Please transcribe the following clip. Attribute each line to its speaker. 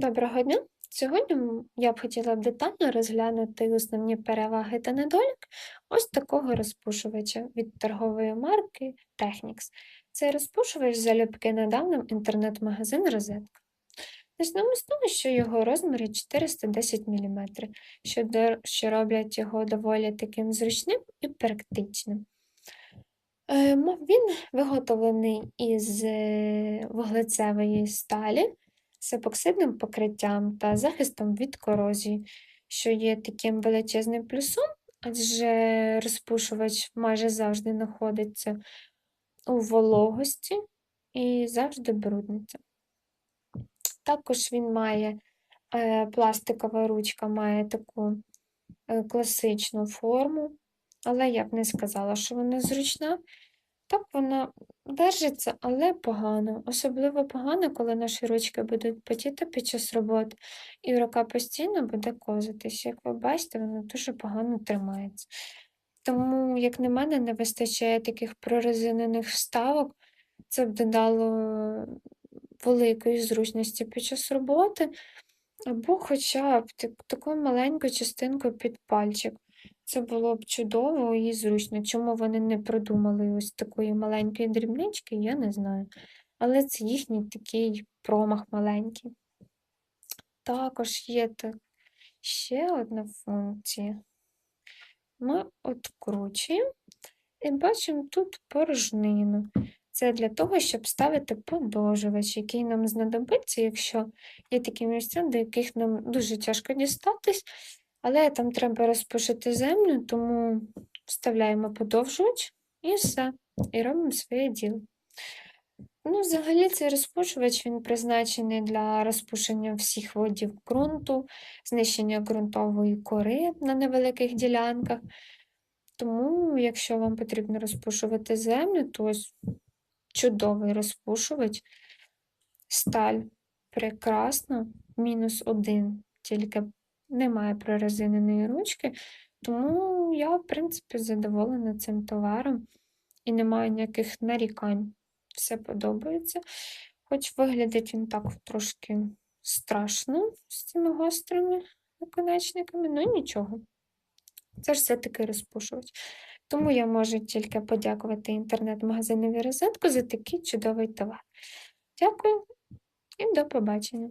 Speaker 1: Доброго дня! Сьогодні я б хотіла детально розглянути основні переваги та недоліки ось такого розпушувача від торгової марки Technics. Цей розпушувач залюбки надав інтернет-магазин Розетка. Почнемо з того, що його розміри 410 мм, що, до- що роблять його доволі таким зручним і практичним. Е, Він виготовлений із е, вуглецевої сталі з епоксидним покриттям та захистом від корозії, що є таким величезним плюсом, адже розпушувач майже завжди знаходиться у вологості і завжди брудниться. Також він має, е, пластикова ручка має таку е, класичну форму, але я б не сказала, що вона зручна. Так вона держиться, але погано. Особливо погано, коли наші ручки будуть потіти під час роботи, і рука постійно буде козитись. Як ви бачите, вона дуже погано тримається. Тому, як на мене, не вистачає таких прорезинених вставок. Це б додало великої зручності під час роботи, або хоча б таку маленьку частинку під пальчик. Це було б чудово і зручно. Чому вони не придумали ось такої маленької дрібнички, я не знаю. Але це їхній такий промах маленький. Також є та- ще одна функція. Ми откручуємо і бачимо тут порожнину. Це для того, щоб ставити подовжувач, який нам знадобиться, якщо є такі місця, до яких нам дуже тяжко дістатись, але там треба розпушити землю, тому вставляємо подовжувач і все, і робимо своє діло. Ну, взагалі, цей розпушувач він призначений для розпушення всіх видів ґрунту, знищення ґрунтової кори на невеликих ділянках. Тому, якщо вам потрібно розпушувати землю, то ось чудовий розпушувач. Сталь прекрасна, мінус один, тільки немає прорезиненої ручки. Тому я, в принципі, задоволена цим товаром і не маю ніяких нарікань. Все подобається. Хоч виглядить він так трошки страшно з цими гострими наконечниками, ну нічого. Це ж все-таки розпушувач. Тому я можу тільки подякувати інтернет-магазинові розетку за такий чудовий товар. Дякую і до побачення.